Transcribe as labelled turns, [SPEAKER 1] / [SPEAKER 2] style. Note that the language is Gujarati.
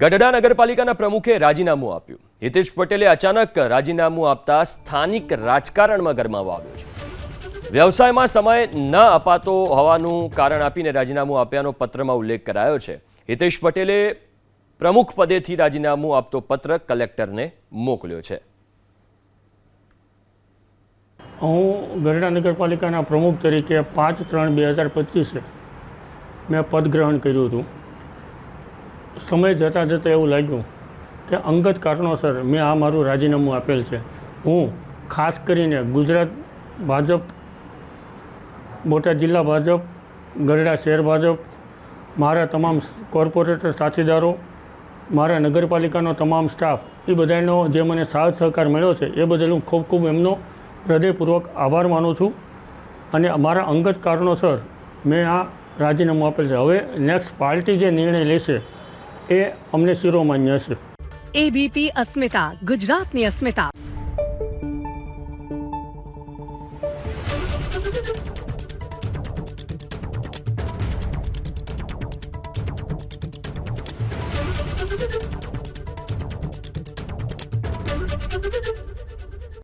[SPEAKER 1] ગઢડા નગરપાલિકાના પ્રમુખે રાજીનામું આપ્યું. હિતેશ પટેલે અચાનક રાજીનામું આપતા સ્થાનિક રાજકારણમાં ગરમાવો આવ્યો છે. વ્યવસાયમાં સમય ન અપાતો હોવાનું કારણ આપીને રાજીનામું આપ્યાનો પત્રમાં ઉલ્લેખ કરાયો છે. હિતેશ પટેલે પ્રમુખ પદેથી રાજીનામું આપતો પત્ર કલેક્ટરને મોકલ્યો છે.
[SPEAKER 2] હું ગઢડા નગરપાલિકાના પ્રમુખ તરીકે પાંચ ત્રણ બે હજાર પચીસે મેં પદ ગ્રહણ કર્યું હતું. સમય જતાં જતાં એવું લાગ્યું કે અંગત કારણોસર મેં આ મારું રાજીનામું આપેલ છે. હું ખાસ કરીને ગુજરાત ભાજપ, બોટાદ જિલ્લા ભાજપ, ગરડા શહેર ભાજપ, મારા તમામ કોર્પોરેટર સાથીદારો, મારા નગરપાલિકાનો તમામ સ્ટાફ, એ બધાનો જે મને સાથ સહકાર મળ્યો છે, એ બદલ હું ખૂબ ખૂબ એમનો હૃદયપૂર્વક આભાર માનું છું અને મારા અંગત કારણોસર મેં આ રાજીનામું આપેલ છે. હવે નેક્સ્ટ પાર્ટી જે નિર્ણય લેશે એ અમને શિરોમાન્ય હશે
[SPEAKER 3] એબીપી અસ્મિતા ગુજરાતની અસ્મિતા
[SPEAKER 4] Thank you.